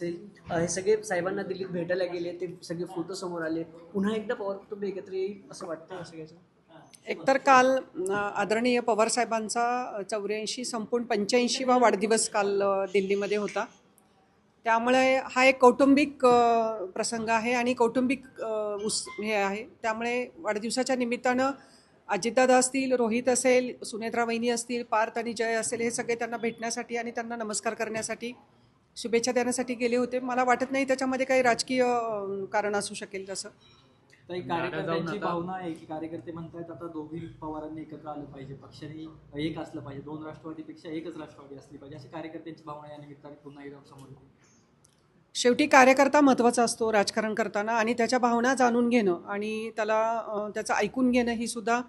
असेल हे सगळे साहेबांना दिल्लीत भेटायला गेले ते सगळे फोटो समोर आले. पुन्हा एकदा पवार कुटुंब एकत्र येईल असं वाटतं सगळ्याचं? एकतर काल आदरणीय आदरणीय पवारसाहेबांचा चौऱ्याऐंशी संपूर्ण पंच्याऐंशीवा वाढदिवस काल दिल्लीमध्ये होता. त्यामुळे हा एक कौटुंबिक प्रसंग आहे आणि कौटुंबिक उस हे आहे. त्यामुळे वाढदिवसाच्या निमित्तानं अजितदादा असतील रोहित असेल सुनेत्रा वहिनी असतील पार्थ आणि जय असेल हे सगळे त्यांना भेटण्यासाठी आणि त्यांना नमस्कार करण्यासाठी शुभेच्छा देण्यासाठी गेले होते. मला वाटत नाही त्याच्यामध्ये काही राजकीय कारण असू शकेल तसं कार्यकर्त्यांची भावना आहे की कार्यकर्ते म्हणतायत आता दोघी पवारांनी एकत्र आलं पाहिजे पक्षाने एक असलं पाहिजे दोन राष्ट्रवादीपेक्षा एकच राष्ट्रवादी असली पाहिजे अशी कार्यकर्त्यांची भावना या निमित्ताने पुन्हा एकदा समोर. शेवटी कार्यकर्ता महत्त्वाचा असतो राजकारण करताना आणि त्याच्या भावना जाणून घेणं आणि त्याला त्याचं ऐकून घेणं ही सुद्धा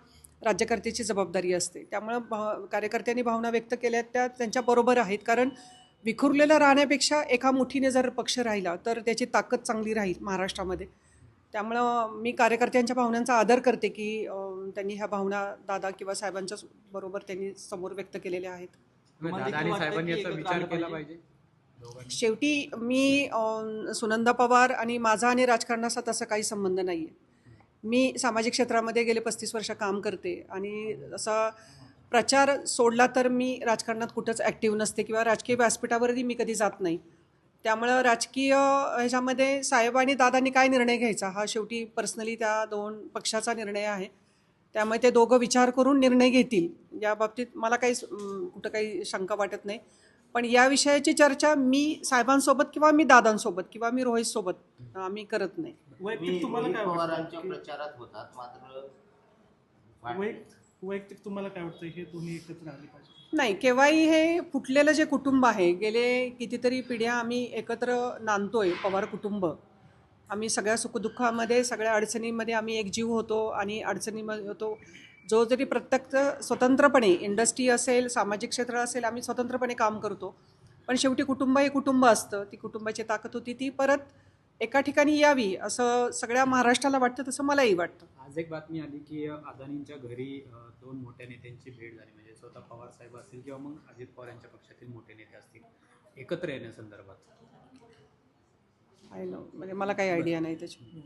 राज्यकर्त्याची जबाबदारी असते. त्यामुळं भा कार्यकर्त्यांनी भावना व्यक्त केल्या त्या त्यांच्याबरोबर आहेत. कारण विखुरलेलं राहण्यापेक्षा एका मुठीने जर पक्ष राहिला तर त्याची ताकद चांगली राहील महाराष्ट्रामध्ये. त्यामुळं मी कार्यकर्त्यांच्या भावनांचा आदर करते की त्यांनी ह्या भावना दादा किंवा साहेबांच्या बरोबर त्यांनी समोर व्यक्त केलेल्या आहेत. शेवटी मी सुनंदा पवार आणि माझा आणि राजकारणाचा तसा काही संबंध नाही आहे मी सामाजिक क्षेत्रामध्ये गेले पस्तीस वर्ष काम करते आणि असा प्रचार सोडला तर मी राजकारणात कुठंच ॲक्टिव्ह नसते किंवा राजकीय व्यासपीठावरही मी कधी जात नाही. त्यामुळं राजकीय ह्याच्यामध्ये साहेब आणि दादांनी काय निर्णय घ्यायचा? हा शेवटी पर्सनली त्या दोन पक्षाचा निर्णय आहे. त्यामुळे ते दोघं विचार करून निर्णय घेतील. या बाबतीत मला काही कुठं काही शंका वाटत नाही. पण या विषयाची चर्चा मी साहेबांसोबत किंवा मी दादांसोबत किंवा मी रोहितसोबत आम्ही करत नाही. वैयक्तिक तुम्हाला काय वाटतं? हे दोन्ही एकत्र आले पाहिजे. नाही केव्हाही हे फुटलेलं जे कुटुंब आहे गेले कितीतरी पिढ्या आम्ही एकत्र नांदतोय पवार कुटुंब. आम्ही सगळ्या सुखदुःखामध्ये सगळ्या अडचणीमध्ये आम्ही एक जीव होतो आणि अडचणीमध्ये होतो. जो जरी प्रत्यक्ष स्वतंत्रपणे इंडस्ट्री असेल सामाजिक क्षेत्र असेल आम्ही स्वतंत्रपणे काम करतो. पण शेवटी कुटुंब हे कुटुंब असतं. ती कुटुंबाची ताकद होती ती परत एका ठिकाणी यावी असं सगळ्या महाराष्ट्राला वाटतं तसं मलाही वाटतं. आज एक बातमी आली की अदानींच्या घरी दोन मोठ्या नेत्यांची भेट झाली. म्हणजे स्वतः पवार साहेब असतील किंवा मग अजित पवार यांच्या पक्षातील मोठे नेते असतील एकत्र येण्यासंदर्भात आय नो म्हणजे मला काही आयडिया नाही त्याची.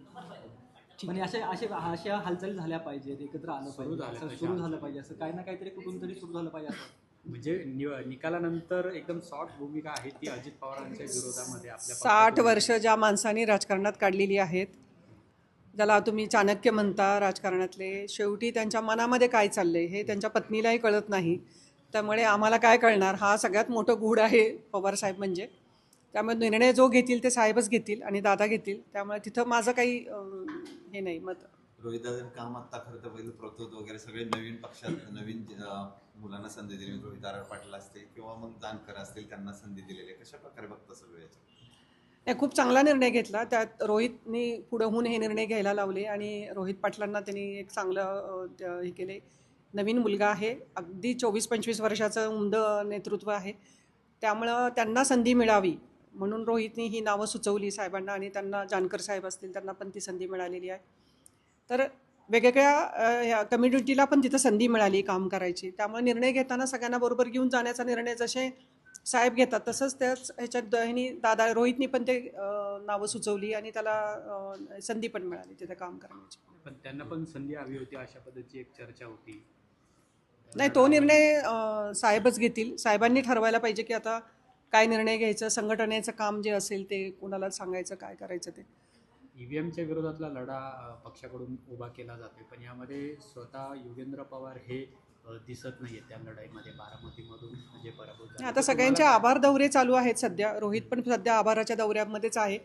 म्हणजे अशा अशा अशा हालचाली झाल्या पाहिजेत एकत्र आलं सुरू झालं पाहिजे असं पाहिजे. सुरू झालं पाहिजे असं काही ना काहीतरी कुठून तरी सुरू झालं पाहिजे असं म्हणजे नि- निकालानंतर एकदम सॉफ्ट भूमिका आहे ती अजित पवारांच्या विरोधामध्ये आपल्या साठ. वर्ष ज्या माणसांनी राजकारणात काढलेली आहेत ज्याला तुम्ही चाणक्य म्हणता राजकारणातले शेवटी त्यांच्या मनामध्ये काय चाललंय हे त्यांच्या पत्नीलाही कळत नाही. त्यामुळे आम्हाला काय कळणार? हा सगळ्यात मोठं गूढ आहे पवार साहेब म्हणजे. त्यामुळे निर्णय जो घेतील ते साहेबच घेतील आणि दादा घेतील. त्यामुळे तिथं माझं काही हे नाही मत रोहितदादांनी काम आता खरं तर पहिलं प्रतोद वगैरे सगळे नवीन पक्षात नवीन मुलांना संधी दिली. रोहित आर पाटील असतील किंवा मग जानकर असतील त्यांना संधी दिलेली कशा प्रकारे बघता सगळं याच्यात? नाही खूप चांगला निर्णय घेतला. त्यात रोहितनी पुढं हे निर्णय घ्यायला लावले आणि रोहित पाटलांना त्यांनी एक चांगलं हे केले. नवीन मुलगा आहे. अगदी चोवीस पंचवीस वर्षाचं उमद नेतृत्व आहे. त्यामुळं त्यांना संधी मिळावी म्हणून रोहितनी ही नावं सुचवली साहेबांना आणि त्यांना जानकर साहेब असतील त्यांना पण ती संधी मिळालेली आहे. तर वेगवेगळ्या ह्या कम्युनिटीला पण तिथं संधी मिळाली काम करायची. त्यामुळे निर्णय घेताना सगळ्यांना बरोबर घेऊन जाण्याचा निर्णय जसे साहेब घेतात तसंच त्याच ह्याच्यात द- ह्यांनी दादा रोहितनी पण ते नावं सुचवली आणि त्याला संधी पण मिळाली तिथे काम करण्याची. पण त्यांना पण संधी हवी होती अशा पद्धतीची एक चर्चा होती. नाही तो निर्णय साहेबच घेतील. साहेबांनी ठरवायला पाहिजे की आता काय निर्णय घ्यायचं संघटनेचं काम जे असेल ते कुणाला सांगायचं काय करायचं ते. ईव्हीएमच्या विरोधातला लढा पक्षाकडून उभा केला जातोय. पण यामध्ये स्वतः योगेंद्र पवार हे दिसत नाहीये त्या लढाईमध्ये बारामतीमधून म्हणजे पराभूत. आता सगळ्यांचे आभार दौरे चालू आहेत सध्या. रोहित पण सध्या आभाराच्या दौऱ्यामध्येच आहे.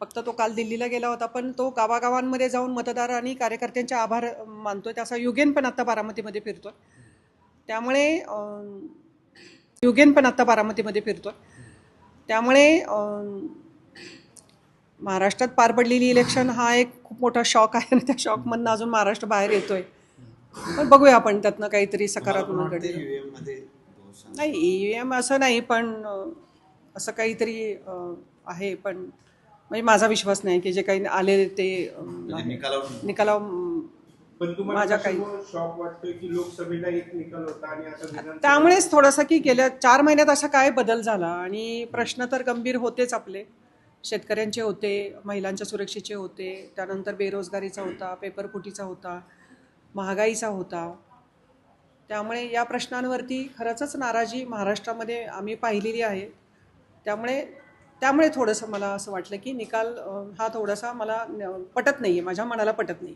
फक्त तो काल दिल्लीला गेला होता पण तो गावागावांमध्ये जाऊन मतदार आणि कार्यकर्त्यांचे आभार मानतोय. त्याचा युगेन पण आता बारामतीमध्ये फिरतोय. त्यामुळे युगेन पण आता बारामतीमध्ये फिरतोय. त्यामुळे महाराष्ट्रात पार पडलेली इलेक्शन हा एक खूप मोठा शॉक आहे आणि त्या शॉकमधनं अजून महाराष्ट्र बाहेर येतोय. पण बघूया आपण त्यातनं काहीतरी सकारात्मक ईव्हीएम आहे. नाही ई व्ही एम असं नाही पण असं काहीतरी आहे पण म्हणजे माझा विश्वास नाही की जे काही आले ते म्हणजे निकाला माझ्या काही- कशामुळे शॉक वाटतोय की लोकसभेला एक निकाल होता आणि आता विधानसभेला- त्यामुळेच थोडंसं की गेल्या चार महिन्यात असा काय बदल झाला आणि प्रश्न तर गंभीर होतेच आपले. शेतकऱ्यांचे होते महिलांच्या सुरक्षेचे होते त्यानंतर बेरोजगारीचा होता पेपरफुटीचा होता महागाईचा होता. त्यामुळे या प्रश्नांवरती खरंचच नाराजी महाराष्ट्रामध्ये आम्ही पाहिलेली आहे. त्यामुळे त्यामुळे थोडंसं मला असं वाटलं की निकाल हा थोडासा मला न- पटत नाही आहे माझ्या मनाला पटत नाही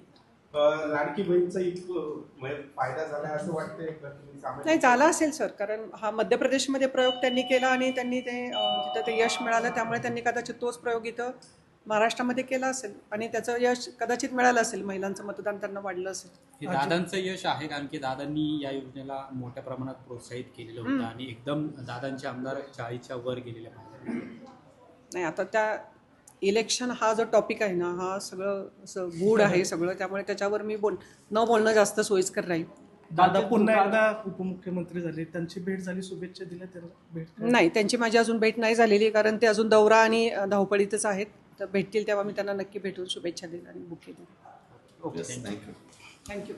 लाडकी बहीणचा इतकं म्हणजे फायदा झाला असं वाटतंय नाही झाला असेल सर कारण हा मध्य प्रदेशमध्ये प्रयोग त्यांनी केला आणि त्यांनी ते तिथं ते यश मिळालं त्यामुळे त्यांनी कदाचित तोच प्रयोग इथं महाराष्ट्रामध्ये केला असेल आणि त्याचं यश कदाचित मिळालं असेल महिलांचं मतदान त्यांना वाढलं असेल. हे दादांचं यश आहे कारण की दादांनी या योजनेला मोठ्या प्रमाणात प्रोत्साहित केलेलं होतं. आणि एकदम दादांचे आमदार चाळीच्या वर गेलेले पाहिजे नाही आता त्या इलेक्शन हा जो टॉपिक आहे ना हा सगळं असं गूढ आहे सगळं त्यामुळे त्याच्यावर मी बोल न बोलणं जास्त सोयीस्कर राहील दादा पुन्हा एकदा उपमुख्यमंत्री झाले. त्यांची भेट झाली शुभेच्छा दिल्या त्याला भेट? नाही त्यांची माझी अजून भेट नाही झालेली कारण ते अजून दौरा आणि धावपळीतच आहेत. तर भेटतील तेव्हा मी त्यांना नक्की भेटून शुभेच्छा देईल आणि बुके देईल ओके you. थँक्यू